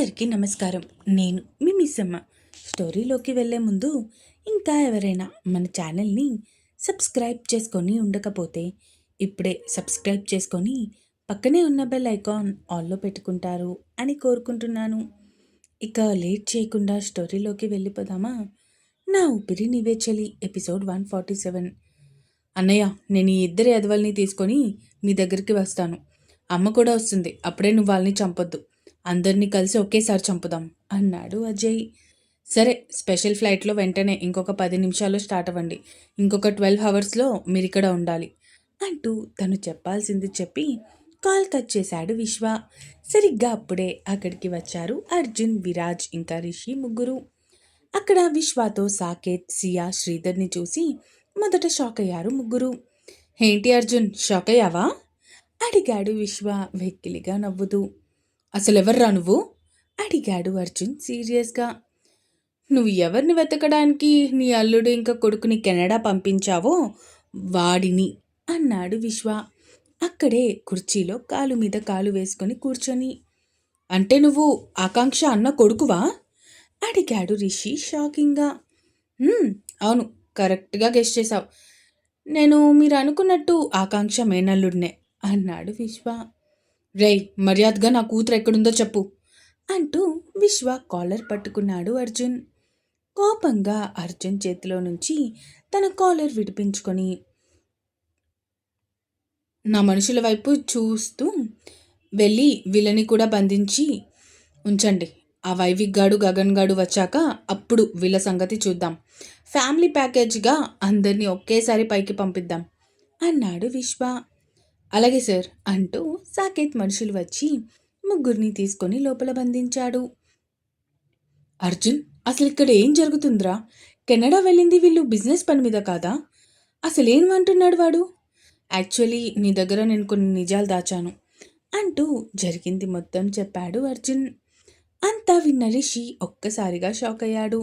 అందరికీ నమస్కారం. నేను మీ మిస్సమ్మ. స్టోరీలోకి వెళ్ళే ముందు ఇంకా ఎవరైనా మన ఛానల్ని సబ్స్క్రైబ్ చేసుకొని ఉండకపోతే ఇప్పుడే సబ్స్క్రైబ్ చేసుకొని పక్కనే ఉన్న బెల్ ఐకాన్ ఆల్లో పెట్టుకుంటారు అని కోరుకుంటున్నాను. ఇక లేట్ చేయకుండా స్టోరీలోకి వెళ్ళిపోదామా? నా ఊపిరి నివేచలి ఎపిసోడ్ వన్ ఫార్టీ సెవెన్. అన్నయ్య నేను ఈ ఇద్దరి ఎదవల్ని తీసుకొని మీ దగ్గరికి వస్తాను. అమ్మ కూడా వస్తుంది. అప్పుడే నువ్వు వాళ్ళని చంపొద్దు. అందరినీ కలిసి ఒకేసారి చంపుదాం అన్నాడు అజయ్. సరే స్పెషల్ ఫ్లైట్లో వెంటనే ఇంకొక పది నిమిషాల్లో స్టార్ట్ అవ్వండి. ఇంకొక ట్వెల్వ్ అవర్స్లో మీరు ఇక్కడ ఉండాలి అంటూ తను చెప్పాల్సింది చెప్పి కాల్ కట్ చేశాడు విశ్వ. సరిగ్గా అప్పుడే అక్కడికి వచ్చారు అర్జున్ విరాజ్ ఇంకా రిషి ముగ్గురు. అక్కడ విశ్వతో సాకేత్ సియా శ్రీధర్ని చూసి మొదట షాక్ అయ్యారు ముగ్గురు. ఏంటి అర్జున్ షాక్ అయ్యావా? అడిగాడు విశ్వ వెక్కిలిగా నవ్వుతూ. అసలెవర్రా నువ్వు? అడిగాడు అర్జున్ సీరియస్గా. నువ్వు ఎవరిని వెతకడానికి నీ అల్లుడు ఇంకా కొడుకుని కెనడా పంపించావో? వాడిని అన్నాడు విశ్వ. అక్కడే కుర్చీలో కాలు మీద కాలు వేసుకొని కూర్చొని. అంటే నువ్వు ఆకాంక్ష అన్న కొడుకువా? అడిగాడు రిషి షాకింగ్గా. అవును కరెక్ట్గా గెస్ట్ చేశావు. నేను మీరు అనుకున్నట్టు ఆకాంక్ష మేనల్లుడినే అన్నాడు విశ్వ. రేయ్ మర్యాదగా నా కూతురు ఎక్కడుందో చెప్పు అంటూ విశ్వ కాలర్ పట్టుకున్నాడు అర్జున్. కోపంగా అర్జున్ చేతిలో నుంచి తన కాలర్ విడిపించుకొని నా మనుషుల వైపు చూస్తూ వెళ్ళి వీళ్ళని కూడా బంధించి ఉంచండి ఆ వైవిక్ గాడు గగన్ గాడు వచ్చాక అప్పుడు వీళ్ళ సంగతి చూద్దాం. ఫ్యామిలీ ప్యాకేజ్గా అందరినీ ఒకేసారి పైకి పంపిద్దాం అన్నాడు విశ్వ. అలాగే సార్ అంటూ సాకేత్ మనుషులు వచ్చి ముగ్గురిని తీసుకొని లోపల బంధించాడు. అర్జున్ అసలు ఇక్కడ ఏం జరుగుతుందిరా? కెనడా వెళ్ళింది వీళ్ళు బిజినెస్ పని మీద కాదా? అసలేం అంటున్నాడు వాడు? యాక్చువల్లీ నీ దగ్గర నేను కొన్ని నిజాలు దాచాను అంటూ జరిగింది మొత్తం చెప్పాడు అర్జున్. అంతా విన్న రిషి ఒక్కసారిగా షాక్ అయ్యాడు.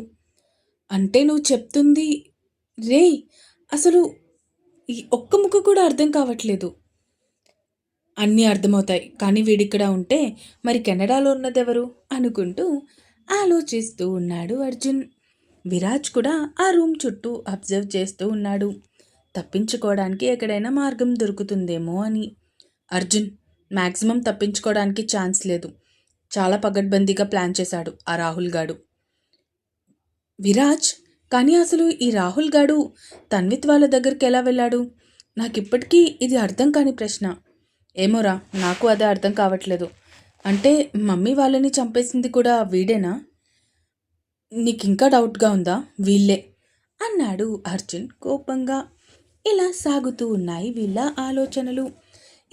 అంటే నువ్వు చెప్తుంది రే అసలు ఈ ఒక్క ముక్క కూడా అర్థం కావట్లేదు. అన్నీ అర్థమవుతాయి. కానీ వీడిక్కడ ఉంటే మరి కెనడాలో ఉన్నదెవరు? అనుకుంటూ ఆలోచిస్తూ ఉన్నాడు అర్జున్. విరాజ్ కూడా ఆ రూమ్ చుట్టూ అబ్జర్వ్ చేస్తూ ఉన్నాడు. తప్పించుకోవడానికి ఎక్కడైనా మార్గం దొరుకుతుందేమో అని. అర్జున్ మ్యాక్సిమం తప్పించుకోవడానికి ఛాన్స్ లేదు. చాలా పగడ్బందీగా ప్లాన్ చేశాడు ఆ రాహుల్ గాడు. విరాజ్ కానీ అసలు ఈ రాహుల్ గాడు తన్విత్ వాళ్ళ దగ్గరికి ఎలా వెళ్ళాడు? నాకు ఇప్పటికీ ఇది అర్థం కాని ప్రశ్న. ఏమోరా నాకు అదే అర్థం కావట్లేదు. అంటే మమ్మీ వాళ్ళని చంపేసింది కూడా వీడేనా? నీకు ఇంకా డౌట్గా ఉందా? వీళ్ళే అన్నాడు అర్జున్ కోపంగా. ఇలా సాగుతూ ఉన్నాయి వీళ్ళ ఆలోచనలు.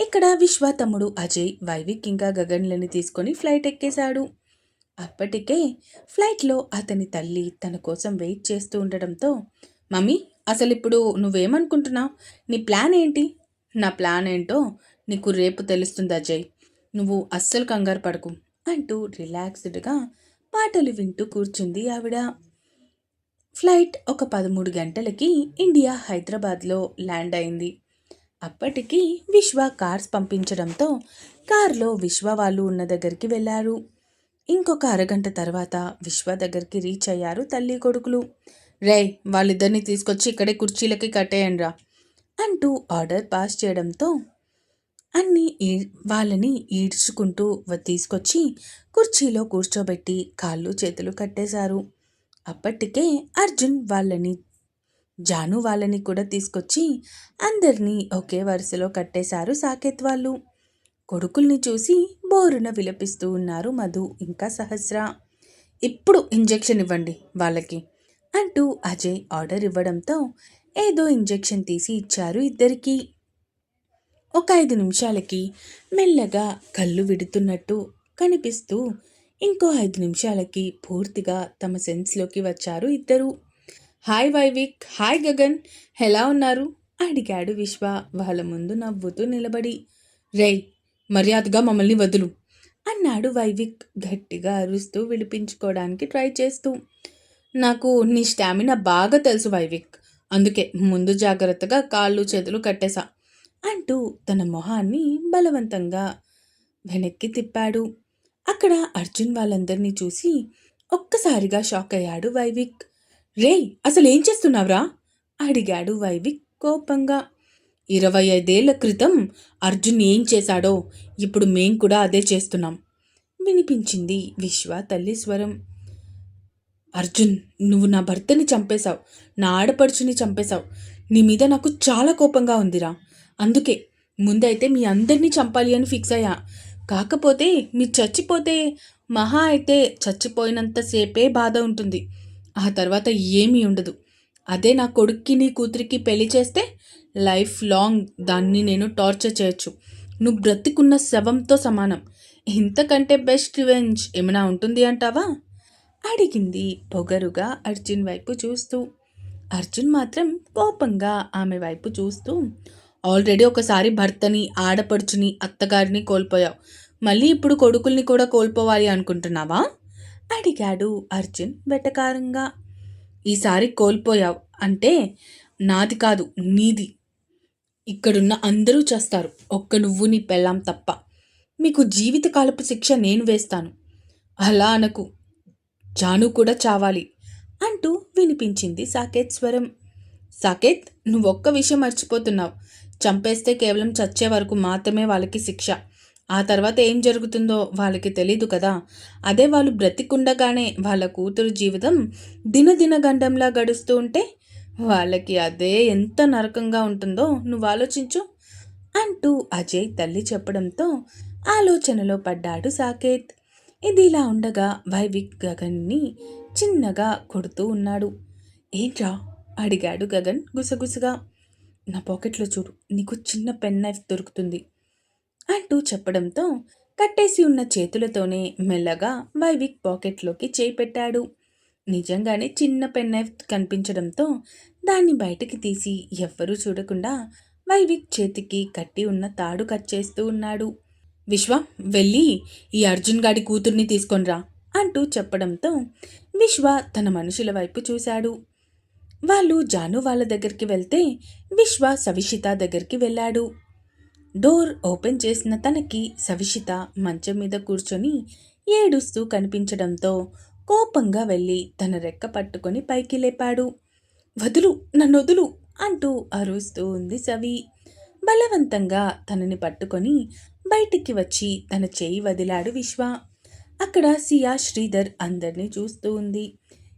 ఇక్కడ విశ్వ తమ్ముడు అజయ్ వైవిక్ ఇంకా గగన్లని తీసుకొని ఫ్లైట్ ఎక్కేశాడు. అప్పటికే ఫ్లైట్లో అతని తల్లి తన కోసం వెయిట్ చేస్తూ ఉండడంతో మమ్మీ అసలు ఇప్పుడు నువ్వేమనుకుంటున్నావు? నీ ప్లాన్ ఏంటి? నా ప్లాన్ ఏంటో నీకు రేపు తెలుస్తుంది అజయ్. నువ్వు అస్సలు కంగారు పడకు అంటూ రిలాక్స్డ్గా పాటలు వింటూ కూర్చుంది ఆవిడ. ఫ్లైట్ ఒక పదమూడు గంటలకి ఇండియా హైదరాబాద్లో ల్యాండ్ అయింది. అప్పటికి విశ్వ కార్స్ పంపించడంతో కారులో విశ్వ వాళ్ళు ఉన్న దగ్గరికి వెళ్ళారు. ఇంకొక అరగంట తర్వాత విశ్వ దగ్గరికి రీచ్ అయ్యారు తల్లి కొడుకులు. రేయ్ వాళ్ళిద్దరిని తీసుకొచ్చి ఇక్కడే కుర్చీలకి కట్టేయండిరా అంటూ ఆర్డర్ పాస్ చేయడంతో అన్ని ఈ వాళ్ళని ఈడ్చుకుంటూ తీసుకొచ్చి కుర్చీలో కూర్చోబెట్టి కాళ్ళు చేతులు కట్టేశారు. అప్పటికే అర్జున్ వాళ్ళని జాను వాళ్ళని కూడా తీసుకొచ్చి అందరినీ ఒకే వరుసలో కట్టేశారు సాకేత్ వాళ్ళు. కొడుకుల్ని చూసి బోరున విలపిస్తూ ఉన్నారు మధు ఇంకా సహస్ర. ఇప్పుడు ఇంజెక్షన్ ఇవ్వండి వాళ్ళకి అంటూ అజయ్ ఆర్డర్ ఇవ్వడంతో ఏదో ఇంజెక్షన్ తీసి ఇచ్చారు ఇద్దరికీ. ఒక ఐదు నిమిషాలకి మెల్లగా కళ్ళు విడుతున్నట్టు కనిపిస్తూ ఇంకో ఐదు నిమిషాలకి పూర్తిగా తమ సెన్స్లోకి వచ్చారు ఇద్దరు. హాయ్ వైవిక్ హాయ్ గగన్ ఎలా ఉన్నారు? అడిగాడు విశ్వ వాళ్ళ ముందు నవ్వుతూ నిలబడి. రే మర్యాదగా మమ్మల్ని వదులు అన్నాడు వైవిక్ గట్టిగా అరుస్తూ విడిపించుకోవడానికి ట్రై చేస్తూ. నాకు నీ స్టామినా బాగా తెలుసు వైవిక్ అందుకే ముందు జాగ్రత్తగా కాళ్ళు చేతులు కట్టేశా. అంటూ తన మొహాన్ని బలవంతంగా వెనక్కి తిప్పాడు. అక్కడ అర్జున్ వాళ్ళందరినీ చూసి ఒక్కసారిగా షాక్ అయ్యాడు వైవిక్. రే అసలు ఏం చేస్తున్నావురా? అడిగాడు వైవిక్ కోపంగా. ఇరవై ఐదేళ్ళ క్రితం అర్జున్ ఏం చేశాడో ఇప్పుడు మేం కూడా అదే చేస్తున్నాం వినిపించింది విశ్వ తల్లి స్వరం. అర్జున్ నువ్వు నా భర్తని చంపేశావు నా ఆడపడుచుని చంపేశావు నీ మీద నాకు చాలా కోపంగా ఉందిరా. అందుకే ముందైతే మీ అందరినీ చంపాలి అని ఫిక్స్ అయ్యా. కాకపోతే మీరు చచ్చిపోతే మహా అయితే చచ్చిపోయినంతసేపే బాధ ఉంటుంది. ఆ తర్వాత ఏమీ ఉండదు. అదే నా కొడుక్కి నీ కూతురికి పెళ్ళి చేస్తే లైఫ్ లాంగ్ దాన్ని నేను టార్చర్ చేయొచ్చు. నువ్వు బ్రతికున్న శవంతో సమానం. ఇంతకంటే బెస్ట్ రివెంజ్ ఏమైనా ఉంటుంది అంటావా? అడిగింది పొగరుగా అర్జున్ వైపు చూస్తూ. అర్జున్ మాత్రం కోపంగా ఆమె వైపు చూస్తూ ఆల్రెడీ ఒకసారి భర్తని ఆడపడుచుని అత్తగారిని కోల్పోయావు. మళ్ళీ ఇప్పుడు కొడుకుల్ని కూడా కోల్పోవాలి అనుకుంటున్నావా? అడిగాడు అర్జున్ వెటకారంగా. ఈసారి కోల్పోయావు అంటే నాది కాదు నీది. ఇక్కడున్న అందరూ చేస్తారు ఒక్క నువ్వు నీ పెళ్ళాం తప్ప. మీకు జీవితకాలపు శిక్ష నేను వేస్తాను. అలా అనకు. జాను కూడా చావాలి అంటూ వినిపించింది సాకేత్ స్వరం. సాకేత్ నువ్వు ఒక్క విషయం మర్చిపోతున్నావు. చంపేస్తే కేవలం చచ్చే వరకు మాత్రమే వాళ్ళకి శిక్ష. ఆ తర్వాత ఏం జరుగుతుందో వాళ్ళకి తెలీదు కదా. అదే వాళ్ళు బ్రతికుండగానే వాళ్ళ కూతురు జీవితం దినదిన గండంలా గడుస్తూ ఉంటే వాళ్ళకి అదే ఎంత నరకంగా ఉంటుందో నువ్వు ఆలోచించు అంటూ అజయ్ తల్లి చెప్పడంతో ఆలోచనలో పడ్డాడు సాకేత్. ఇది ఇలా ఉండగా వైవిక్ గగన్ని చిన్నగా కొడుతూ ఉన్నాడు. ఏంట్రా? అడిగాడు గగన్ గుసగుసగా. నా పాకెట్లో చూడు నీకు చిన్న పెన్ నైఫ్ దొరుకుతుంది అంటూ చెప్పడంతో కట్టేసి ఉన్న చేతులతోనే మెల్లగా వైవిక్ పాకెట్లోకి చేయి పెట్టాడు నిజంగానే చిన్న పెన్ నైఫ్ కనిపించడంతో దాన్ని బయటికి తీసి ఎవ్వరూ చూడకుండా వైవిక్ చేతికి కట్టి ఉన్న తాడు కట్ చేస్తూ ఉన్నాడు. విశ్వ వెళ్ళి ఈ అర్జున్ గాడి కూతుర్ని తీసుకొనిరా అంటూ చెప్పడంతో విశ్వ తన మనుషుల వైపు చూశాడు. వాళ్ళు జాను వాళ్ళ దగ్గరికి వెళ్తే విశ్వ సవిషిత దగ్గరికి వెళ్ళాడు. డోర్ ఓపెన్ చేసిన తనకి సవిషిత మంచం మీద కూర్చొని ఏడుస్తూ కనిపించడంతో కోపంగా వెళ్ళి తన రెక్క పట్టుకొని పైకి లేపాడు. వదులు నన్నొదులు అంటూ అరుస్తూ ఉంది సవి. బలవంతంగా తనని పట్టుకొని బయటికి వచ్చి తన చేయి వదిలాడు విశ్వ. అక్కడ సియా శ్రీధర్ అందరినీ చూస్తూ ఉంది.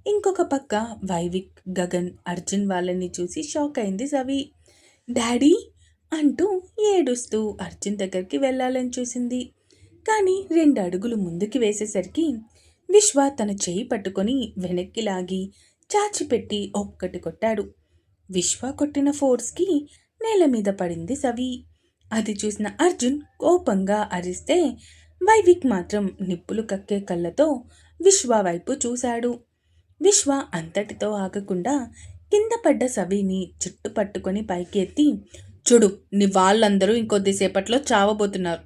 ఇంకొక పక్క వైవిక్ గగన్ అర్జున్ వాళ్ళని చూసి షాక్ అయింది సవి. డాడీ అంటూ ఏడుస్తూ అర్జున్ దగ్గరికి వెళ్ళాలని చూసింది. కానీ రెండు అడుగులు ముందుకు వేసేసరికి విశ్వ తన చేయి పట్టుకొని వెనక్కి లాగి చాచిపెట్టి ఒక్కటి కొట్టాడు. విశ్వ కొట్టిన ఫోర్స్కి నేల మీద పడింది సవి. అది చూసిన అర్జున్ కోపంగా అరిస్తే వైవిక్ మాత్రం నిప్పులు కక్కే కళ్ళతో విశ్వ వైపు చూశాడు. విశ్వ అంతటితో ఆగకుండా కింద పడ్డ సవిని చుట్టు పట్టుకొని పైకి ఎత్తి చూడు నీ వాళ్ళందరూ ఇంకొద్దిసేపట్లో చావబోతున్నారు.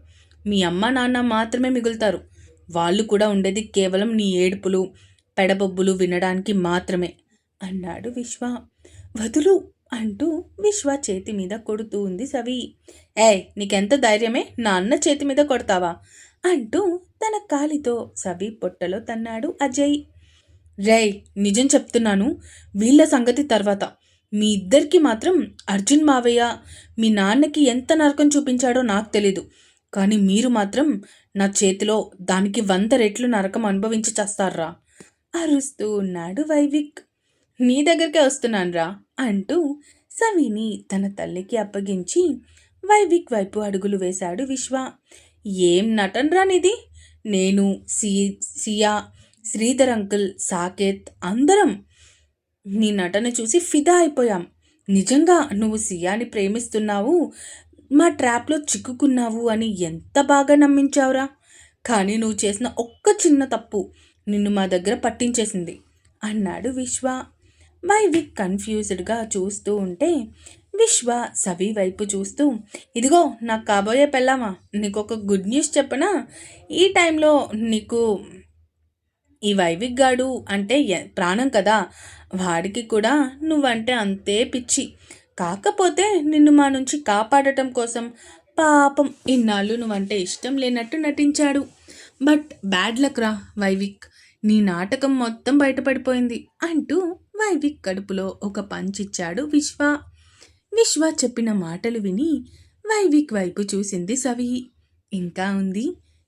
మీ అమ్మ నాన్న మాత్రమే మిగులుతారు. వాళ్ళు కూడా ఉండేది కేవలం నీ ఏడుపులు పెడబొబ్బులు వినడానికి మాత్రమే అన్నాడు విశ్వ. వదులు అంటూ విశ్వ చేతి మీద కొడుతూ ఉంది సవి. ఏయ్ నీకెంత ధైర్యమే? నా అన్న చేతి మీద కొడతావా? అంటూ తన కాలితో సవి పొట్టలో తన్నాడు అజయ్. రేయ్ నిజం చెప్తున్నాను. వీళ్ళ సంగతి తర్వాత. మీ ఇద్దరికి మాత్రం అర్జున్ మావయ్య మీ నాన్నకి ఎంత నరకం చూపించాడో నాకు తెలీదు. కానీ మీరు మాత్రం నా చేతిలో దానికి వంద రెట్లు నరకం అనుభవించి చేస్తారా? అరుస్తూ ఉన్నాడు వైవిక్. నీ దగ్గరికే వస్తున్నానురా అంటూ సవిని తన తల్లికి అప్పగించి వైవిక్ వైపు అడుగులు వేశాడు విశ్వ. ఏం నటనరా నీది? నేను సి సియా శ్రీధర్ అంకుల్ సాకేత్ అందరం నీ నటన చూసి ఫిదా అయిపోయాం. నిజంగా నువ్వు సియాని ప్రేమిస్తున్నావు మా ట్రాప్లో చిక్కుకున్నావు అని ఎంత బాగా నమ్మించావురా? కానీ నువ్వు చేసిన ఒక్క చిన్న తప్పు నిన్ను మా దగ్గర పట్టించేసింది. అన్నాడు విశ్వ. వైవిక్ కన్ఫ్యూజ్డ్గా చూస్తూ ఉంటే విశ్వ సవి వైపు చూస్తూ ఇదిగో నాకు కాబోయే పెళ్ళామా నీకు ఒక గుడ్ న్యూస్ చెప్పనా? ఈ టైంలో నీకు ఈ వైవిక్ గాడు అంటే ప్రాణం కదా. వాడికి కూడా నువ్వంటే అంతే పిచ్చి. కాకపోతే నిన్ను మా నుంచి కాపాడటం కోసం పాపం ఇన్నాళ్ళు నువ్వంటే ఇష్టం లేనట్టు నటించాడు. బట్ బ్యాడ్ లక్ రా వైవిక్. నీ నాటకం మొత్తం బయటపడిపోయింది అంటూ వైవిక్ కడుపులో ఒక పంచిచ్చాడు విశ్వ. విశ్వ చెప్పిన మాటలు విని వైవిక్ వైపు చూసింది సవి ఇంకా ఉంది?